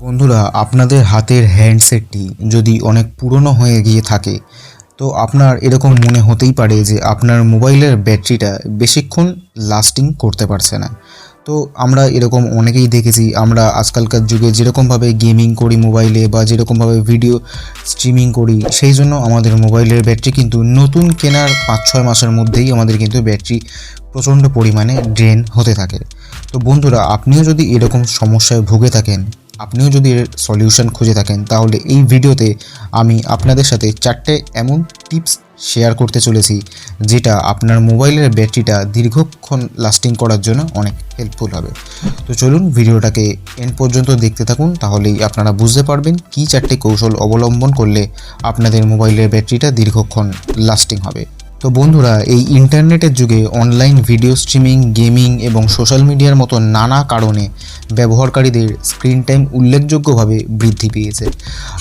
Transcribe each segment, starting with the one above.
বন্ধুরা, আপনাদের হাতের হ্যান্ডসেটটি যদি অনেক পুরনো হয়ে গিয়ে থাকে, তো আপনার এরকম মনে হতেই পারে যে আপনার মোবাইলের ব্যাটারিটা বেশিক্ষণ লাস্টিং করতে পারছে না। তো আমরা এরকম অনেকেই দেখেছি, আমরা আজকালকার যুগে যেরকমভাবে গেমিং করি মোবাইলে বা যেরকমভাবে ভিডিও স্ট্রিমিং করি, সেই জন্য আমাদের মোবাইলের ব্যাটারি কিন্তু নতুন কেনার পাঁচ ছয় মাসের মধ্যেই আমাদের কিন্তু ব্যাটারি প্রচণ্ড পরিমাণে ড্রেন হতে থাকে। তো বন্ধুরা, আপনিও যদি এরকম সমস্যায় ভুগে থাকেন আপনিও যদি এর সলিউশন খুঁজে থাকেন, তাহলে এই ভিডিওতে আমি আপনাদের সাথে চারটে এমন টিপস শেয়ার করতে চলেছি, যেটা আপনার মোবাইলের ব্যাটারিটা দীর্ঘক্ষণ লাস্টিং করার জন্য অনেক হেল্পফুল হবে। তো চলুন ভিডিওটাকে এন্ড পর্যন্ত দেখতে থাকুন, তাহলেই আপনারা বুঝতে পারবেন কী চারটে কৌশল অবলম্বন করলে আপনাদের মোবাইলের ব্যাটারিটা দীর্ঘক্ষণ লাস্টিং হবে। তো বন্ধুরা, এই ইন্টারনেটের যুগে অনলাইন ভিডিও স্ট্রিমিং গেমিং এবং সোশ্যাল মিডিয়ার মতো নানা কারণে ব্যবহারকারীদের স্ক্রিন টাইম উল্লেখযোগ্যভাবে বৃদ্ধি পেয়েছে।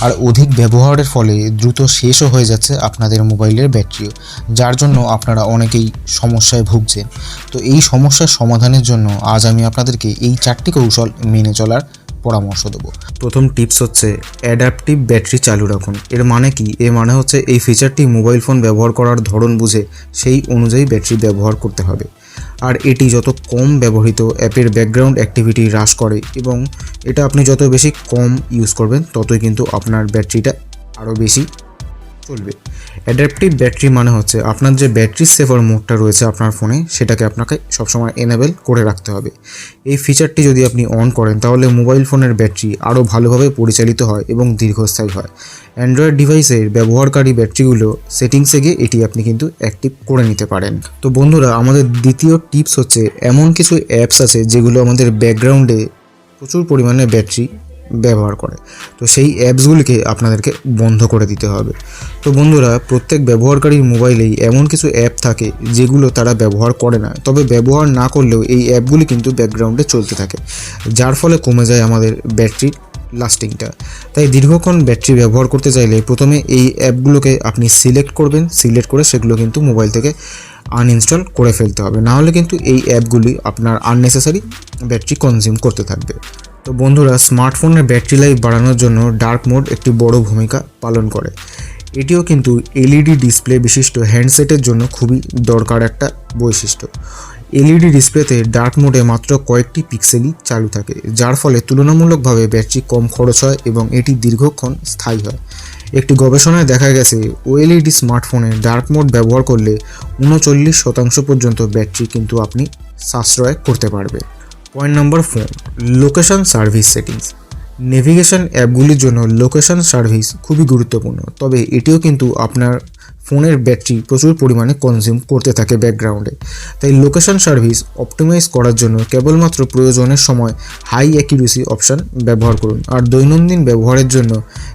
আর অধিক ব্যবহারের ফলে দ্রুত শেষও হয়ে যাচ্ছে আপনাদের মোবাইলের ব্যাটারিও, যার জন্য আপনারা অনেকেই সমস্যায় ভুগছেন। তো এই সমস্যার সমাধানের জন্য আজ আমি আপনাদেরকে এই চারটি কৌশল মেনে চলার পরামর্শ দেবো। প্রথম টিপস হচ্ছে অ্যাডাপটিভ ব্যাটারি চালু রাখুন। এর মানে কি? এর মানে হচ্ছে এই ফিচারটি মোবাইল ফোন ব্যবহার করার ধরন বুঝে সেই অনুযায়ী ব্যাটারি ব্যবহার করতে হবে। আর এটি যত কম ব্যবহৃত অ্যাপের ব্যাকগ্রাউন্ড অ্যাক্টিভিটি হ্রাস করে এবং এটা আপনি যত বেশি কম ইউজ করবেন, ততই কিন্তু আপনার ব্যাটারিটা আরও বেশি চলবে। অ্যাডাপটিভ ব্যাটারি মানে হচ্ছে আপনার যে ব্যাটারি সেভার মোডটা রয়েছে আপনার ফোনে সেটাকে আপনাকে সবসময় এনেবেল করে রাখতে হবে। এই ফিচারটি যদি আপনি অন করেন, তাহলে মোবাইল ফোনের ব্যাটারি আরও ভালোভাবে পরিচালিত হয় এবং দীর্ঘস্থায়ী হয়। অ্যান্ড্রয়েড ডিভাইসের ব্যবহারকারী ব্যাটারিগুলো সেটিংসে গিয়ে এটি আপনি কিন্তু অ্যাক্টিভ করে নিতে পারেন। তো বন্ধুরা, আমাদের দ্বিতীয় টিপস হচ্ছে এমন কিছু অ্যাপস আছে যেগুলো আমাদের ব্যাকগ্রাউন্ডে প্রচুর পরিমাণে ব্যাটারি ব্যবহার করে। তো সেই অ্যাপসগুলিকে আপনাদেরকে বন্ধ করে দিতে হবে। তো বন্ধুরা, প্রত্যেক ব্যবহারকারীর মোবাইলেই এমন কিছু অ্যাপ থাকে যেগুলো তারা ব্যবহার করে না। তবে ব্যবহার না করলেও এই অ্যাপগুলি কিন্তু ব্যাকগ্রাউন্ডে চলতে থাকে, যার ফলে কমে যায় আমাদের ব্যাটারির লাস্টিংটা। তাই দীর্ঘক্ষণ ব্যাটারি ব্যবহার করতে চাইলে প্রথমে এই অ্যাপগুলোকে আপনি সিলেক্ট করবেন। সিলেক্ট করে সেগুলো কিন্তু মোবাইল থেকে আনইনস্টল করে ফেলতে হবে। নাহলে কিন্তু এই অ্যাপগুলি আপনার আননেসেসারি ব্যাটারি কনজিউম করতে থাকবে। তো বন্ধুরা স্মার্টফোনের ব্যাটারি লাইফ বাড়ানোর জন্য ডার্ক মোড একটি বড় ভূমিকা পালন করে। এটিও কিন্তু এলইডি ডিসপ্লে বিশিষ্ট হ্যান্ডসেটের জন্য খুবই দরকার একটা বৈশিষ্ট্য। এলইডি ডিসপ্লেতে ডার্ক মোডে মাত্র কয়েকটি পিক্সেলই চালু থাকে, যার ফলে তুলনামূলকভাবে ব্যাটারি কম খরচ হয় এবং এটি দীর্ঘক্ষণ স্থায়ী হয়। একটি গবেষণায় দেখা গেছে ওএলইডি স্মার্টফোনে ডার্ক মোড ব্যবহার করলে উনচল্লিশ শতাংশ পর্যন্ত ব্যাটারি কিন্তু আপনি সাশ্রয় করতে পারবে। Point number four location service settings navigation অ্যাপগুলির জন্য লোকেশন সার্ভিস খুবই গুরুত্বপূর্ণ, তবে এটিও কিন্তু আপনার ফোনের ব্যাটারি প্রচুর পরিমাণে কনজিউম করতে থাকে ব্যাকগ্রাউন্ডে তাই লোকেশন সার্ভিস অপটিমাইজ করার জন্য কেবলমাত্র প্রয়োজনের সময় হাই অ্যাকিউরেসি অপশান ব্যবহার করুন। আর দৈনন্দিন ব্যবহারের জন্য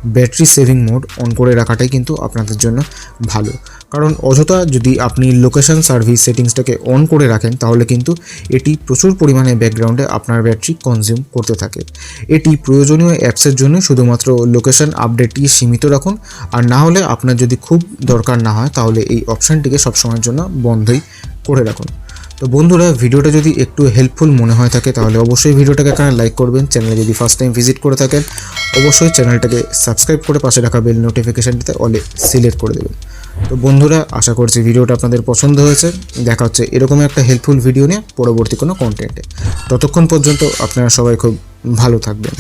ব্যাটারি সেভিং মোড অন করে রাখাটাই কিন্তু আপনাদের জন্য ভালো। কারণ অযথা যদি আপনি লোকেশন সার্ভিস সেটিংসটাকে অন করে রাখেন, তাহলে কিন্তু এটি প্রচুর পরিমাণে ব্যাকগ্রাউন্ডে আপনার ব্যাটারি কনজিউম করতে থাকে। এটি প্রয়োজনীয় অ্যাপসের জন্য শুধুমাত্র লোকেশন আপডেটটি সীমিত রাখুন। আর না হলে আপনার যদি খুব দরকার না হয়, তাহলে এই অপশানটিকে সবসময়ের জন্য বন্ধই করে রাখুন। তো বন্ধুরা, ভিডিওটা যদি একটু হেল্পফুল মনে হয় থাকে, তাহলে অবশ্যই ভিডিওটাকে এখানে লাইক করবেন। চ্যানেলে যদি ফার্স্ট টাইম ভিজিট করে থাকেন, অবশ্যই চ্যানেলটাকে সাবস্ক্রাইব করে পাশে রাখা বেল নোটিফিকেশানটিতে অলে সিলেক্ট করে দেবেন। তো বন্ধুরা, আশা করছি ভিডিওটা আপনাদের পছন্দ হয়েছে। দেখা হচ্ছে এরকম একটা হেল্পফুল ভিডিও নিয়ে পরবর্তী কোনো কন্টেন্টে ততক্ষণ পর্যন্ত আপনারা সবাই খুব ভালো থাকবেন।